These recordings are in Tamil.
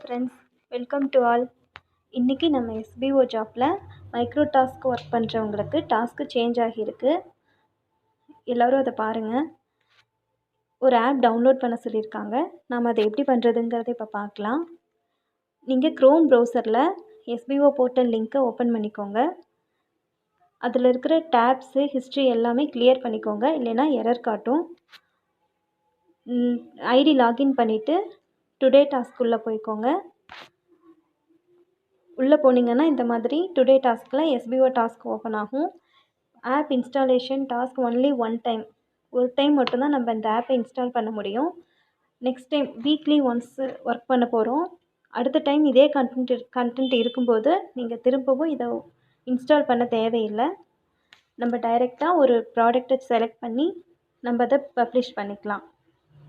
ஃப்ரெண்ட்ஸ் வெல்கம் டு ஆல் இன்றைக்கி நம்ம எஸ்பிஓ ஜாப்பில் மைக்ரோ டாஸ்க் ஒர்க் பண்ணுறவங்களுக்கு டாஸ்க்கு சேஞ்ச் ஆகியிருக்கு. எல்லோரும் அதை பாருங்கள் ஒரு ஆப் டவுன்லோட் பண்ண சொல்லியிருக்காங்க. நாம் அதை எப்படி பண்ணுறதுங்கிறத இப்போ பார்க்கலாம். நீங்கள் க்ரோம் ப்ரௌசரில் எஸ்பிஓ போர்ட்டல் லிங்க்கை ஓப்பன் பண்ணிக்கோங்க. அதில் இருக்கிற டேப்ஸு ஹிஸ்ட்ரி எல்லாமே கிளியர் பண்ணிக்கோங்க. இல்லைன்னா எரர் காட்டும். ஐடி லாகின் பண்ணிவிட்டு டுடே டாஸ்க் உள்ளே போய்க்கோங்க. உள்ளே போனீங்கன்னா இந்த மாதிரி டுடே டாஸ்கில் S P O task open ஆகும். App installation task only one time ஒரு டைம் மட்டும்தான் நம்ம இந்த ஆப்பை இன்ஸ்டால் பண்ண முடியும். Next time weekly once work பண்ண போகிறோம் அடுத்த டைம் இதே கண்டென்ட் கண்டென்ட் இருக்கும்போது நீங்கள் திரும்பவும் இதை இன்ஸ்டால் பண்ண தேவையில்லை. நம்ம டைரெக்டாக ஒரு ப்ராடக்டை செலக்ட் பண்ணி நம்ம அதை பப்ளிஷ் பண்ணிக்கலாம்.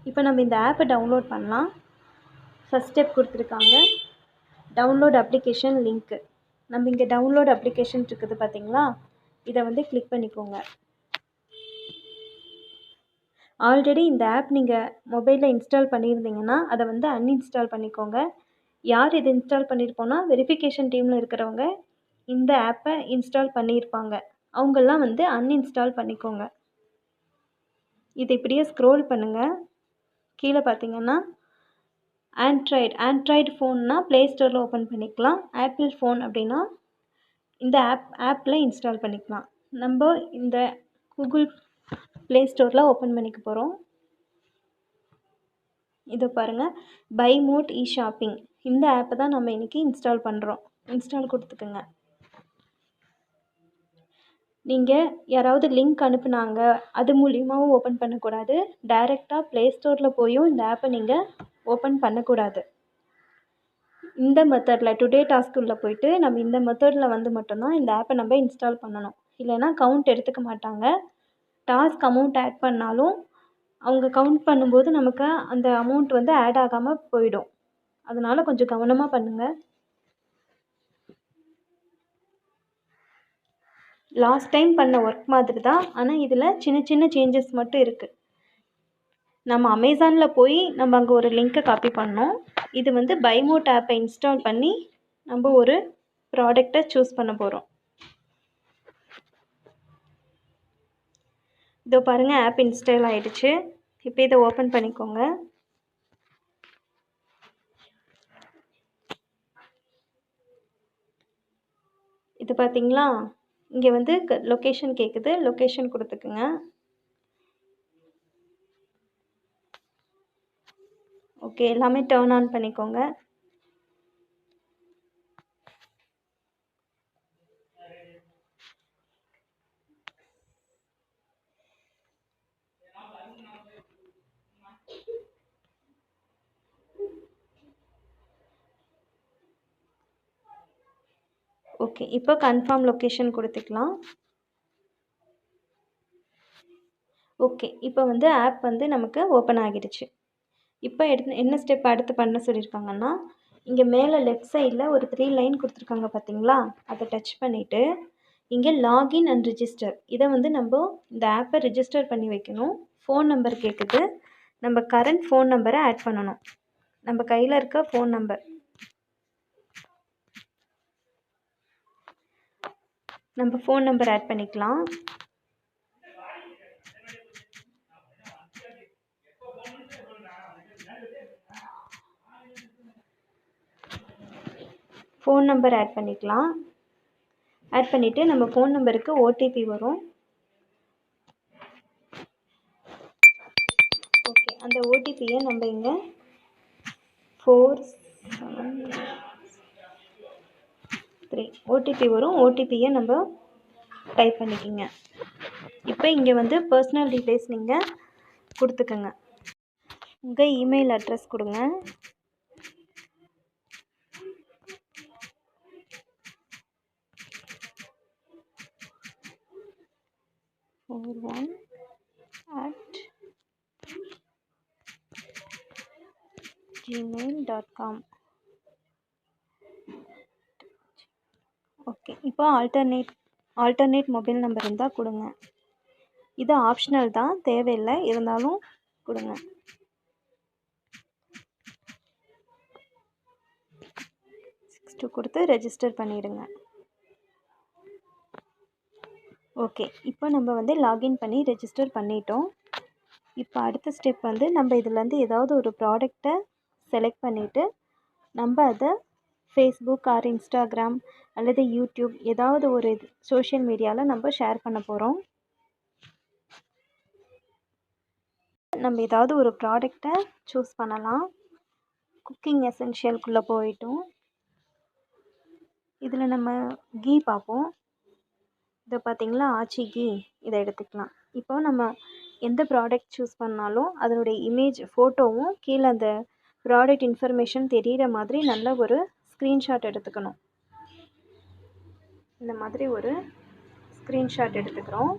இப்போ நம்ம இந்த ஆப்பை டவுன்லோட் பண்ணலாம். ஃபஸ்ட் ஸ்டெப் கொடுத்துருக்காங்க. டவுன்லோட் அப்ளிகேஷன் லிங்க்கு நம்ம இங்கே டவுன்லோட் அப்ளிகேஷன் இருக்குது பார்த்தீங்களா இதை வந்து கிளிக் பண்ணிக்கோங்க. ஆல்ரெடி இந்த ஆப் நீங்கள் மொபைலில் இன்ஸ்டால் பண்ணியிருந்தீங்கன்னா அதை வந்து அன்இன்ஸ்டால் பண்ணிக்கோங்க. யார் இது இன்ஸ்டால் பண்ணியிருப்போன்னா வெரிஃபிகேஷன் டீமில் இருக்கிறவங்க இந்த ஆப்பை இன்ஸ்டால் பண்ணியிருப்பாங்க. அவங்கெல்லாம் வந்து அன்இன்ஸ்டால் பண்ணிக்கோங்க. இது இப்படியே ஸ்க்ரோல் பண்ணுங்கள் கீழே பார்த்தீங்கன்னா ஆண்ட்ராய்டு ஆண்ட்ராய்டு ஃபோன்னா ப்ளே ஸ்டோரில் ஓப்பன் பண்ணிக்கலாம். ஆப்பிள் ஃபோன் அப்படின்னா இந்த ஆப் ஆப்பில் இன்ஸ்டால் பண்ணிக்கலாம். நம்ம இந்த கூகுள் ப்ளே ஸ்டோரில் ஓப்பன் பண்ணிக்க போகிறோம் இதை பாருங்கள் பை மோட் இ ஷாப்பிங் இந்த ஆப்பை தான் நம்ம இன்றைக்கி இன்ஸ்டால் பண்ணுறோம் இன்ஸ்டால் கொடுத்துக்குங்க. நீங்கள் யாராவது லிங்க் அனுப்புனாங்க அது மூலியமாகவும் ஓப்பன் பண்ணக்கூடாது. டைரெக்டாக ப்ளே ஸ்டோரில் போயும் இந்த ஆப்பை நீங்கள் ஓப்பன் பண்ணக்கூடாது. இந்த மெத்தடில் டுடே டாஸ்க்குள்ளே போயிட்டு நம்ம இந்த மெத்தடில் வந்து மட்டும்தான் இந்த ஆப்பை நம்ம இன்ஸ்டால் பண்ணணும். இல்லைன்னா கவுண்ட் எடுத்துக்க மாட்டாங்க. டாஸ்க் அமௌண்ட் ஆட் பண்ணாலும் அவங்க கவுண்ட் பண்ணும்போது நமக்கு அந்த அமௌண்ட் வந்து ஆட் ஆகாமல் போயிடும். அதனால் கொஞ்சம் கவனமாக பண்ணுங்கள் லாஸ்ட் டைம் பண்ண ஒர்க் மாதிரி தான் ஆனால் இதில் சின்ன சின்ன சேஞ்சஸ் மட்டும் இருக்குது நம்ம அமேசானில் போய் நம்ம அங்கே ஒரு லிங்க்கை காப்பி பண்ணோம். இது வந்து பைமோட் ஆப்பை இன்ஸ்டால் பண்ணி நம்ம ஒரு ப்ராடக்டை சூஸ் பண்ண போகிறோம் இதோ பாருங்கள் ஆப் இன்ஸ்டால் ஆகிடுச்சு இப்போ இதை ஓப்பன் பண்ணிக்கோங்க. இது பார்த்தீங்களா இங்கே வந்து லொக்கேஷன் கேட்குது லொக்கேஷன் கொடுத்துக்குங்க. ஓகே எல்லாமே டேர்ன் ஆன் பண்ணிக்கோங்க. ஓகே இப்போ கன்ஃபார்ம் லொக்கேஷன் கொடுத்துக்கலாம். ஓகே இப்போ வந்து ஆப் வந்து நமக்கு ஓப்பன் ஆகிடுச்சு. இப்போ எடுத்து என்ன ஸ்டெப் அடுத்து பண்ண சொல்லியிருக்காங்கன்னா இங்கே மேலே லெஃப்ட் சைடில் ஒரு த்ரீ லைன் கொடுத்துருக்காங்க பார்த்தீங்களா அதை டச் பண்ணிவிட்டு இங்கே லாகின் அண்ட் ரிஜிஸ்டர் இதை வந்து நம்ம இந்த ஆப்பை ரிஜிஸ்டர் பண்ணி வைக்கணும். ஃபோன் நம்பர் கேட்குது நம்ம கரண்ட் ஃபோன் நம்பரை ஆட் பண்ணணும். நம்ம கையில் இருக்க ஃபோன் நம்பர் நம்ம ஃபோன் நம்பர் ஆட் பண்ணிக்கலாம். ஃபோன் நம்பர் ஆட் பண்ணிக்கலாம். ஆட் பண்ணிவிட்டு நம்ம ஃபோன் நம்பருக்கு ஓடிபி வரும். ஓகே அந்த ஓடிபியை நம்ம இங்கே ஃபோர் செவன் த்ரீ ஓடிபி வரும். ஓடிபியை நம்ம டைப் பண்ணிக்கிங்க. இப்போ இங்கே வந்து பர்சனல் டீட்டெயில்ஸ் நீங்கள் கொடுத்துக்கோங்க. உங்கள் இமெயில் அட்ரஸ் கொடுங்க. Four one at Gmail dot com okay இப்போ ஆல்டர்னேட் ஆல்டர்னேட் மொபைல் நம்பர் இருந்தால் கொடுங்க. இது ஆப்ஷனல் தான் தேவையில்லை இருந்தாலும் கொடுங்க. நெக்ஸ்ட்டு கொடுத்து ரெஜிஸ்டர் பண்ணிவிடுங்க ஓகே. இப்போ நம்ம வந்து லாகின் பண்ணி ரெஜிஸ்டர் பண்ணிட்டோம். இப்போ அடுத்த ஸ்டெப் வந்து நம்ம இதுலேருந்து ஏதாவது ஒரு ப்ராடக்டை செலக்ட் பண்ணிவிட்டு நம்ம அதை ஃபேஸ்புக் ஆர் இன்ஸ்டாகிராம் அல்லது யூடியூப் ஏதாவது ஒரு இது சோஷியல் மீடியாவில் நம்ம ஷேர் பண்ண போகிறோம் நம்ம ஏதாவது ஒரு ப்ராடக்டை சூஸ் பண்ணலாம். குக்கிங் எசென்ஷியல்குள்ளே போயிட்டோம். இதில் நம்ம கீ பார்ப்போம். இதை பார்த்திங்களா ஆச்சி கீ இதை எடுத்துக்கலாம். இப்போ நம்ம எந்த ப்ராடக்ட் சூஸ் பண்ணாலும் அதனுடைய இமேஜ் ஃபோட்டோவும் கீழே அந்த ப்ராடக்ட் இன்ஃபர்மேஷன் தெரிகிற மாதிரி நல்ல ஒரு ஸ்க்ரீன்ஷாட் எடுத்துக்கணும். இந்த மாதிரி ஒரு ஸ்க்ரீன்ஷாட் எடுத்துக்கிறோம்.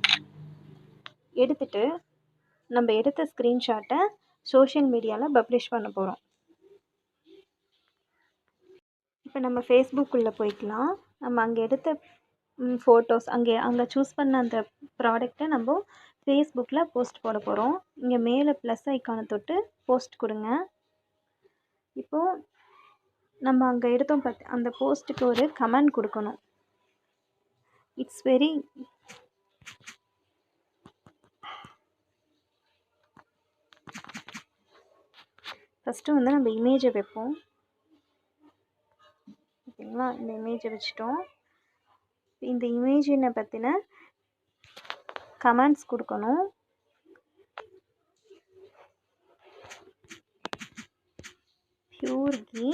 எடுத்துட்டு நம்ம எடுத்த ஸ்க்ரீன்ஷாட்டை சோஷியல் மீடியாவில் பப்ளிஷ் பண்ண போகிறோம் இப்போ நம்ம ஃபேஸ்புக்குள்ளே போய்க்கலாம். நம்ம அங்கே எடுத்த ஃபோட்டோஸ் அங்கே அங்கே சூஸ் பண்ண அந்த ப்ராடக்டை நம்ம ஃபேஸ்புக்கில் போஸ்ட் போட போகிறோம் இங்கே மேலே ப்ளஸ் ஐக்கானை தொட்டு போஸ்ட் கொடுங்க. இப்போது நம்ம அங்கே எடுத்தோம் பார்த்து அந்த போஸ்ட்டுக்கு ஒரு கமெண்ட் கொடுக்கணும். இட்ஸ் வெரி ஃபஸ்ட்டு வந்து நம்ம இமேஜை வைப்போம். ஓகேங்களா? இந்த இமேஜை வச்சுட்டோம். இந்த இமேஜினை பற்றின கமெண்ட்ஸ் கொடுக்கணும். Pure ghee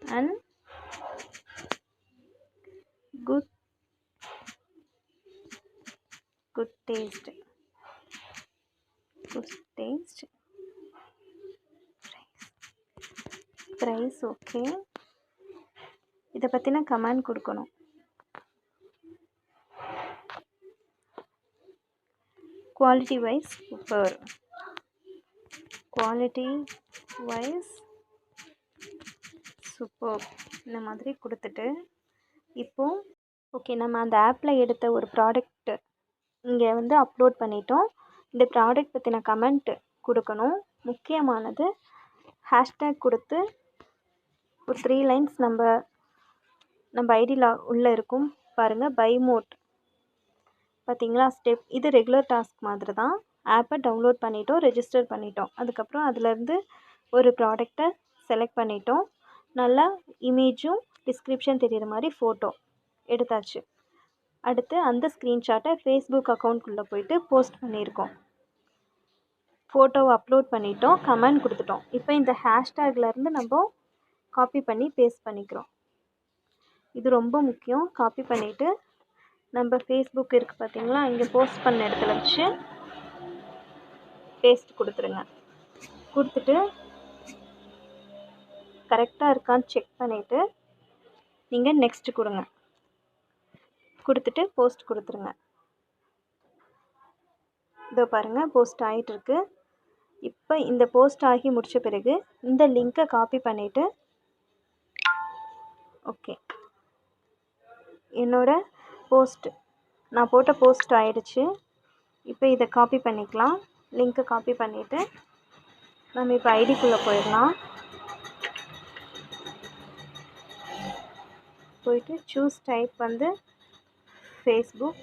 and good good taste good taste price okay இதை பற்றின கமெண்ட் கொடுக்கணும். Quality wise super quality wise super இந்த மாதிரி கொடுத்துட்டு இப்போது ஓகே நம்ம அந்த ஆப்பில் எடுத்த ஒரு ப்ராடக்ட்டு இங்கே வந்து அப்லோட் பண்ணிட்டோம். இந்த ப்ராடக்ட் பற்றின கமெண்ட்டு கொடுக்கணும். முக்கியமானது ஹேஷ்டேக் கொடுத்து ஒரு த்ரீ லைன்ஸ் நம்ம நம்ம ஐடியில் உள்ளே இருக்கும். பாருங்கள் பை மோட் பார்த்தீங்களா ஸ்டெப் இது ரெகுலர் டாஸ்க் மாதிரி தான் ஆப்பை டவுன்லோட் பண்ணிட்டோம் ரெஜிஸ்டர் பண்ணிட்டோம். அதுக்கப்புறம் அதுலேருந்து ஒரு ப்ராடக்டை செலக்ட் பண்ணிட்டோம். நல்லா இமேஜும் டிஸ்கிரிப்ஷன் தெரிகிற மாதிரி ஃபோட்டோ எடுத்தாச்சு. அடுத்து அந்த ஸ்க்ரீன்ஷாட்டை ஃபேஸ்புக் அக்கௌண்ட்குள்ளே போயிட்டு போஸ்ட் பண்ணியிருக்கோம். ஃபோட்டோவை அப்லோட் பண்ணிட்டோம் கமெண்ட் கொடுத்துட்டோம். இப்போ இந்த ஹேஷ்டேக்லேருந்து நம்ம காப்பி பண்ணி பேஸ்ட் பண்ணிக்கிறோம். இது ரொம்ப முக்கியம். காப்பி பண்ணிவிட்டு நம்ம ஃபேஸ்புக் இருக்குது பார்த்தீங்களா இங்கே போஸ்ட் பண்ண இடத்துல வச்சு பேஸ்ட் கொடுத்துருங்க. கொடுத்துட்டு கரெக்டாக இருக்கான்னு செக் பண்ணிவிட்டு நீங்கள் நெக்ஸ்ட்டு கொடுங்க. கொடுத்துட்டு போஸ்ட் கொடுத்துருங்க. இதோ பாருங்கள் போஸ்ட் ஆகிட்டுருக்கு இப்போ இந்த போஸ்ட் ஆகி முடித்த பிறகு இந்த லிங்க்கை காப்பி பண்ணிவிட்டு ஓகே என்னோடய போஸ்ட் நான் போட்ட போஸ்ட் ஆயிடுச்சு. இப்போ இதை காப்பி பண்ணிக்கலாம். லிங்க்கை காப்பி பண்ணிவிட்டு நம்ம இப்போ ஐடிக்குள்ளே போயிடலாம். போயிட்டு சூஸ் டைப் வந்து ஃபேஸ்புக்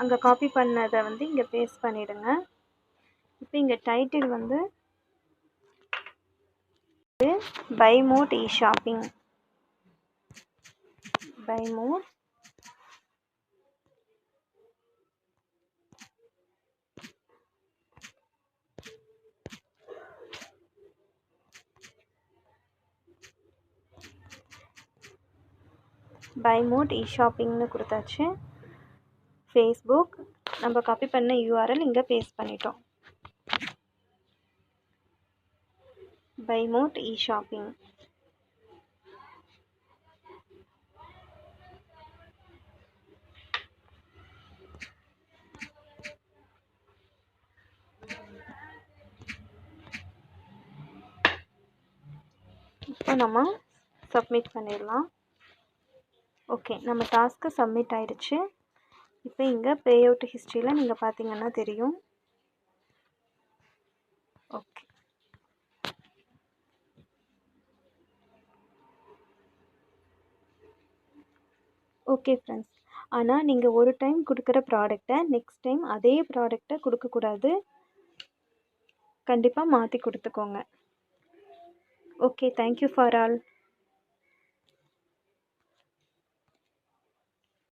அங்கே காப்பி பண்ணதை வந்து இங்கே பேஸ்ட் பண்ணிவிடுங்க இப்போ இங்கே டைட்டில் வந்து buy mode e shopping buy mode buy mode e ஷாப்பிங்னு கொடுத்தாச்சு. ஃபேஸ்புக் நம்ம காப்பி பண்ண யூஆர்எல் இங்கே பேஸ்ட் பண்ணிட்டோம். பை மோட் இ ஷாப்பிங் இப்போ நம்ம சப்மிட் பண்ணிடலாம். ஓகே நம்ம டாஸ்க்கு சப்மிட் ஆயிடுச்சு. இப்போ இங்கே பே அவுட் ஹிஸ்ட்ரியில் நீங்கள் பார்த்தீங்கன்னா தெரியும் ஓகே ஓகே ஃப்ரெண்ட்ஸ் ஆனால் நீங்கள் ஒரு டைம் கொடுக்குற ப்ராடக்டை நெக்ஸ்ட் டைம் அதே ப்ராடக்டை கொடுக்கக்கூடாது. கண்டிப்பாக மாற்றி கொடுத்துக்கோங்க. Okay thank you for all